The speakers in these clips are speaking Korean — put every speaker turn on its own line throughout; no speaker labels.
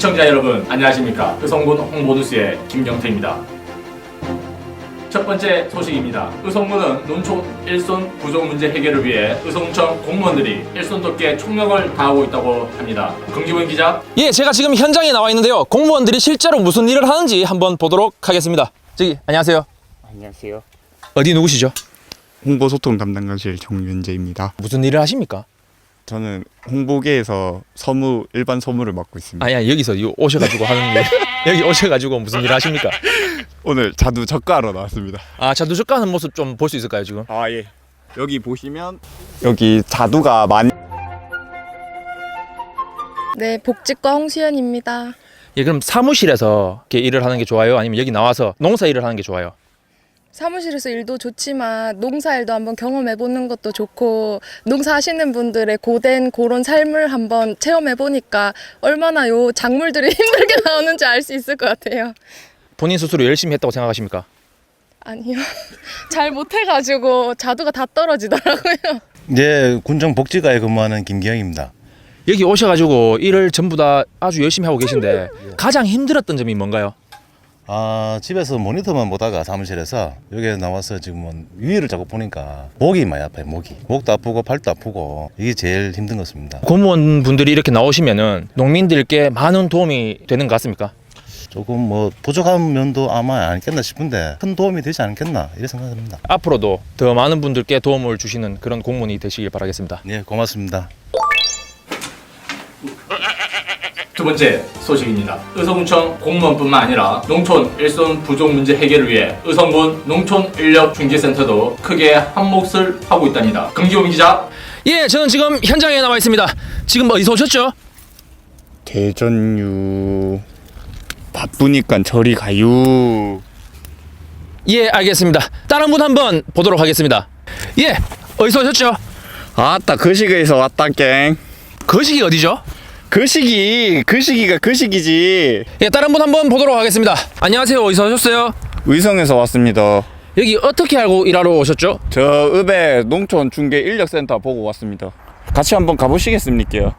시청자 여러분 안녕하십니까 의성군 홍보뉴스의 김경태입니다. 첫 번째 소식입니다. 의성군은 논촌 일손 부족 문제 해결을 위해 의성구청 공무원들이 일손돕게 총력을 다하고 있다고 합니다. 긍지원 기자.
예, 제가 지금 현장에 나와 있는데요. 공무원들이 실제로 무슨 일을 하는지 한번 보도록 하겠습니다. 저기 안녕하세요.
안녕하세요.
어디 누구시죠?
홍보소통 담당관실 정윤재입니다.
무슨 일을 하십니까?
저는 홍보계에서 서무 일반 서무를 맡고 있습니다.
아야 여기서 이 오셔가지고 하는 일. 여기 오셔가지고 무슨 일을 하십니까?
오늘 자두 적가하러 나왔습니다.
아, 자 누적가는 모습 좀 볼 수 있을까요 지금?
아 예. 여기 보시면 여기 자두가 많이
네, 복지과 홍수연입니다.
예, 그럼 사무실에서 이렇게 일을 하는 게 좋아요? 아니면 여기 나와서 농사 일을 하는 게 좋아요?
사무실에서 일도 좋지만 농사 일도 한번 경험해 보는 것도 좋고 농사 하시는 분들의 고된 그런 삶을 한번 체험해 보니까 얼마나 요 작물들이 힘들게 나오는지 알 수 있을 것 같아요.
본인 스스로 열심히 했다고 생각하십니까?
아니요. 잘 못해 가지고 자두가 다 떨어지더라고요.
네, 군정 복지과에 근무하는 김기영입니다.
여기 오셔가지고 일을 전부 다 아주 열심히 하고 계신데 가장 힘들었던 점이 뭔가요?
아, 집에서 모니터만 보다가 사무실에서 여기 나와서 지금 위를 자꾸 보니까 목이 많이 아파요, 목이. 목도 아프고 팔도 아프고 이게 제일 힘든 것 같습니다.
공무원분들이 이렇게 나오시면은 농민들께 많은 도움이 되는 것 같습니까?
조금 뭐 부족한 면도 아마 아니겠나 싶은데 큰 도움이 되지 않겠나 이렇게 생각합니다.
앞으로도 더 많은 분들께 도움을 주시는 그런 공무원이 되시길 바라겠습니다.
네, 고맙습니다.
두 번째 소식입니다. 의성구청 공무원뿐만 아니라 농촌 일손 부족 문제 해결을 위해 의성군 농촌 인력 중재센터도 크게 한 몫을 하고 있답니다. 긍지원 기자.
예, 저는 지금 현장에 나와 있습니다. 지금 어디서 오셨죠?
대전유 바쁘니까 저리 가요.
예, 알겠습니다. 다른 분 한번 보도록 하겠습니다. 예, 어디서 오셨죠?
아따 그 시기에서 왔다 깽.
거식이 어디죠?
그 시기 그 시기가 그 시기지.
예, 다른 분 한번 보도록 하겠습니다. 안녕하세요. 어디서 오셨어요?
의성에서 왔습니다.
여기 어떻게 알고 일하러 오셨죠?
저 읍에 농촌 중개 인력센터 보고 왔습니다. 같이 한번 가보시겠습니까?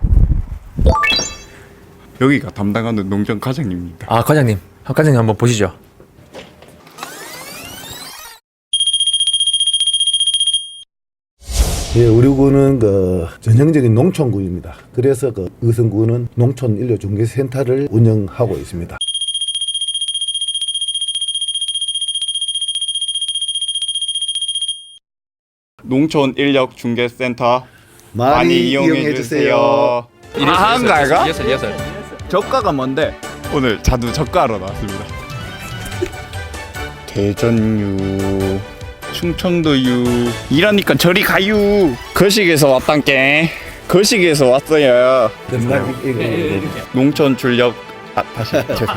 여기가 담당하는 농장 과장님입니다.
아, 과장님. 아, 과장님 한번 보시죠.
예, 우리 군은 그 전형적인 농촌군입니다. 그래서 그 의성군은 농촌 인력 중개 센터를 운영하고 있습니다.
농촌 인력 중개 센터 많이, 이용해 주세요. 아, 거 알가?
리허설, 리허설.
저가가 뭔데? 오늘 자두 저가하러 나왔습니다. 대전유, 충청도유. 일하니까 저리 가유. 거식에서 왔단께. 거식에서 왔어요. 농촌 출력. 아 다시 죄송.